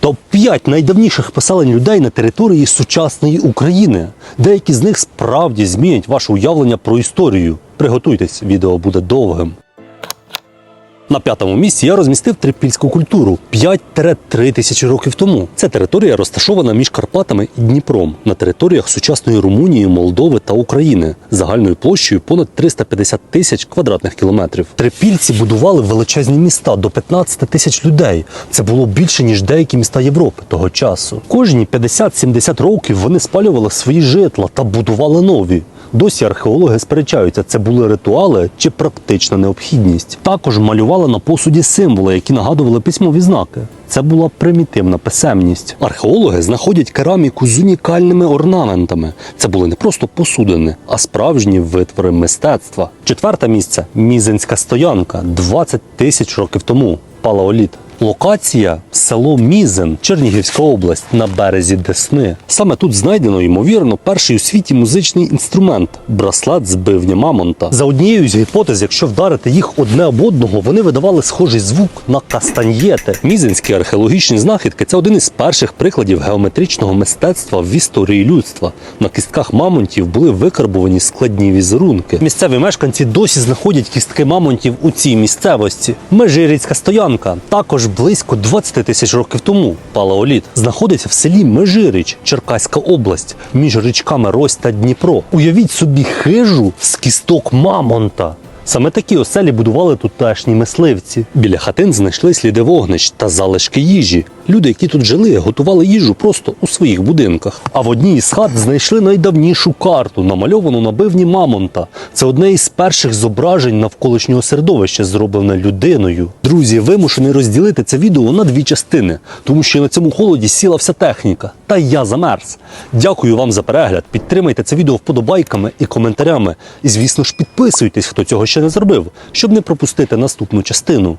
Топ-5 найдавніших поселень людей на території сучасної України. Деякі з них справді змінять ваше уявлення про історію. Приготуйтесь, відео буде довгим. На п'ятому місці я розмістив трипільську культуру 5-3 тисячі років тому. Ця територія розташована між Карпатами і Дніпром на територіях сучасної Румунії, Молдови та України загальною площею понад 350 тисяч квадратних кілометрів. Трипільці будували величезні міста до 15 тисяч людей. Це було більше ніж деякі міста Європи того часу. Кожні 50-70 років вони спалювали свої житла та будували нові. Досі археологи сперечаються, це були ритуали чи практична необхідність. Також малювали на посуді символи, які нагадували письмові знаки. Це була примітивна писемність. Археологи знаходять кераміку з унікальними орнаментами. Це були не просто посудини, а справжні витвори мистецтва. Четверте місце Мізинська стоянка 20 тисяч років тому. Палеоліт. Локація село Мізен, Чернігівська область на березі Десни. Саме тут знайдено, ймовірно, перший у світі музичний інструмент браслет з бивня мамонта. За однією з гіпотез, якщо вдарити їх одне об одного, вони видавали схожий звук на кастаньєти. Мізинські археологічні знахідки це один із перших прикладів геометричного мистецтва в історії людства. На кістках мамонтів були викарбувані складні візерунки. Місцеві мешканці досі знаходять кістки мамонтів у цій місцевості. Межирицька стоянка також близько 20 тисяч років тому. Палеоліт знаходиться в селі Межирич, Черкаська область, між річками Рось та Дніпро. Уявіть собі хижу з кісток мамонта. Саме такі оселі будували тутешні мисливці. Біля хатин знайшли сліди вогнищ та залишки їжі. Люди, які тут жили, готували їжу просто у своїх будинках. А в одній із хат знайшли найдавнішу карту, намальовану на бивні мамонта. Це одне із перших зображень навколишнього середовища, зроблене людиною. Друзі, вимушений розділити це відео на дві частини, тому що на цьому холоді сіла вся техніка. Та я замерз. Дякую вам за перегляд. Підтримайте це відео вподобайками і коментарями. І звісно ж підписуйтесь, хто цього ще не зробив, щоб не пропустити наступну частину.